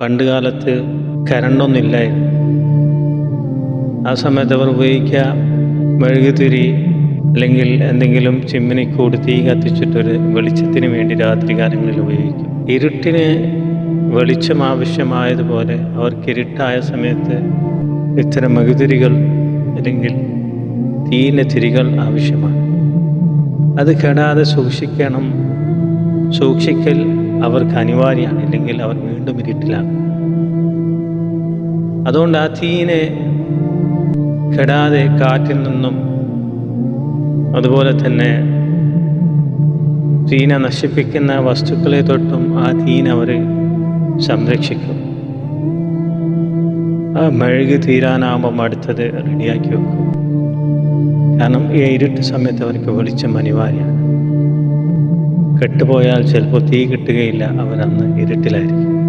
പണ്ട് കാലത്ത് കരണ്ടൊന്നുമില്ലായിരുന്നു. ആ സമയത്ത് അവർ ഉപയോഗിക്കുക മെഴുകുതിരി അല്ലെങ്കിൽ എന്തെങ്കിലും ചിമ്മിനിക്കൂട് തീ കത്തിച്ചിട്ടൊരു വെളിച്ചത്തിന് വേണ്ടി രാത്രി കാലങ്ങളിൽ ഉപയോഗിക്കും. ഇരുട്ടിന് വെളിച്ചം ആവശ്യമായതുപോലെ അവർക്ക് ഇരുട്ടായ സമയത്ത് ഇത്തരം മെഴുകുതിരികൾ അല്ലെങ്കിൽ തീയിന്റെ തിരികൾ ആവശ്യമാണ്. അത് കെടാതെ സൂക്ഷിക്കണം. സൂക്ഷിക്കൽ അവർക്ക് അനിവാര്യമാണ് ഇല്ലെങ്കിൽ അവർ വീണ്ടും ഇരുട്ടിലാണ് അതുകൊണ്ട് ആ തീനെ കെടാതെ കാറ്റിൽ നിന്നും അതുപോലെ തന്നെ തീനെ നശിപ്പിക്കുന്ന വസ്തുക്കളെ തൊട്ടും ആ തീന അവർ സംരക്ഷിക്കും. ആ മെഴുകി തീരാനാകുമ്പം അടുത്തത് റെഡിയാക്കി വെക്കും. കാരണം ഈ ഇരുട്ട് സമയത്ത് അവർക്ക് വെളിച്ചം അനിവാര്യമാണ്. കെട്ടുപോയാൽ ചിലപ്പോൾ തീ കിട്ടുകയില്ല അവനന്ന് ഇരുട്ടിലായിരിക്കും.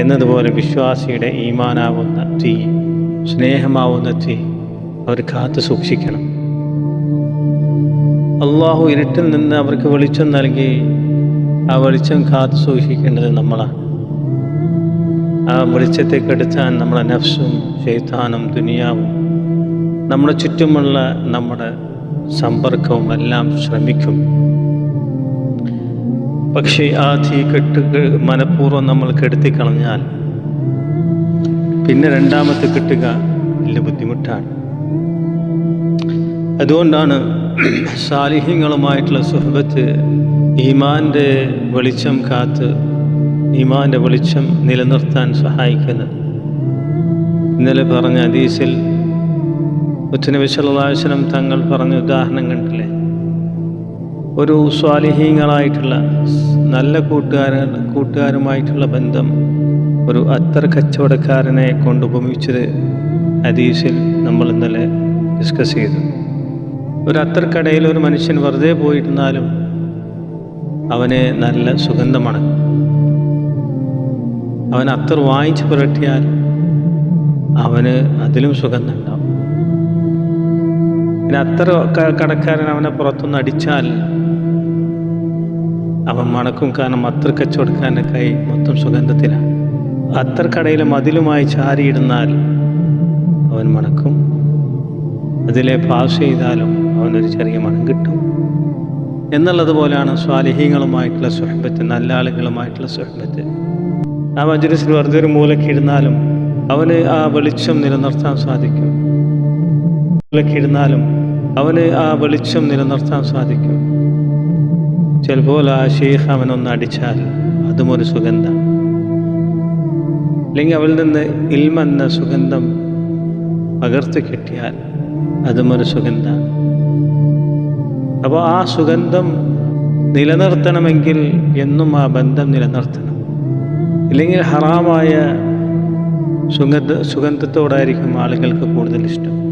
എന്നതുപോലെ വിശ്വാസിയുടെ ഈമാനാവുന്ന തീ സ്നേഹമാവുന്ന തീ അവർ കാത്തു സൂക്ഷിക്കണം. അള്ളാഹു ഇരുട്ടിൽ നിന്ന് അവർക്ക് വെളിച്ചം നൽകി ആ വെളിച്ചം കാത്തു സൂക്ഷിക്കേണ്ടത് നമ്മളാണ്. ആ വെളിച്ചത്തെ കെടുത്താൻ നമ്മളെ നഫ്സും ശൈത്താനും ദുനിയാവും. നമ്മുടെ ചുറ്റുമുള്ള നമ്മുടെ സമ്പർക്കവും എല്ലാം ശ്രമിക്കും. പക്ഷേ ആ തീ കെട്ട് മനഃപൂർവം നമ്മൾ കെടുത്തി കളഞ്ഞാൽ പിന്നെ രണ്ടാമത്തെ കിട്ടുക വലിയ ബുദ്ധിമുട്ടാണ്. അതുകൊണ്ടാണ് സാലിഹ്യങ്ങളുമായിട്ടുള്ള സുഹൃത്ത് ഈമാന്റെ വെളിച്ചം കാത്ത് ഈമാന്റെ വെളിച്ചം നിലനിർത്താൻ സഹായിക്കുന്നത്. ഇന്നലെ പറഞ്ഞ ഹദീസിൽ ഉച്ചനവിശ്വലാശനം തങ്ങൾ പറഞ്ഞ ഉദാഹരണം ഒരു സ്വാലിഹീങ്ങളായിട്ടുള്ള നല്ല കൂട്ടുകാര കൂട്ടുകാരുമായിട്ടുള്ള ബന്ധം ഒരു അത്തർ കച്ചവടക്കാരനെ കൊണ്ട് ഉപമിച്ചത് ഹദീസിൽ നമ്മൾ ഇന്നലെ ഡിസ്കസ് ചെയ്തു. ഒരു അത്തർക്കടയിൽ ഒരു മനുഷ്യൻ വെറുതെ പോയിരുന്നാലും അവന് നല്ല സുഗന്ധമാണ്. അവൻ അത്തർ വാങ്ങിച്ച് പുരട്ടിയാൽ അവന് അതിലും സുഗന്ധം ഉണ്ടാവും പിന്നെ അത്തർ കടക്കാരൻ അവനെ പുറത്തുനിന്ന് അടിച്ചാൽ അവൻ മണക്കും കാരണം അത്ര കച്ചവടക്കാരന്റെ കൈ മൊത്തം സുഗന്ധത്തിലാണ് അത്ര കടയിൽ മതിലുമായി ചാരിയിടുന്നാൽ അവൻ മണക്കും. അതിലെ പാസ് ചെയ്താലും അവനൊരു ചെറിയ മണം കിട്ടും. എന്നുള്ളതുപോലെയാണ് സ്വാലിഹീങ്ങളുമായിട്ടുള്ള സുഹബത്ത് നല്ല ആളുകളുമായിട്ടുള്ള സുഹബത്ത് ആ മജുരസിൽ വെറുതെ ഒരു മൂലയ്ക്ക് അവന് ആ വെളിച്ചം നിലനിർത്താൻ സാധിക്കും. മൂലക്കിരുന്നാലും അവന് ആ വെളിച്ചം നിലനിർത്താൻ സാധിക്കും. ചിലപ്പോൾ ആ ഷെയ്ഖ് അവനൊന്ന് അടിച്ചാൽ അതും ഒരു സുഗന്ധം. അല്ലെങ്കിൽ അവളിൽ നിന്ന് ഇൽമെന്ന സുഗന്ധം പകർത്തി കിട്ടിയാൽ അതും ഒരു സുഗന്ധം. അപ്പോൾ ആ സുഗന്ധം നിലനിർത്തണമെങ്കിൽ എന്നും ആ ബന്ധം നിലനിർത്തണം. ഇല്ലെങ്കിൽ ഹറാമായ സുഗന്ധ സുഗന്ധത്തോടായിരിക്കും ആളുകൾക്ക് കൂടുതൽ ഇഷ്ടം.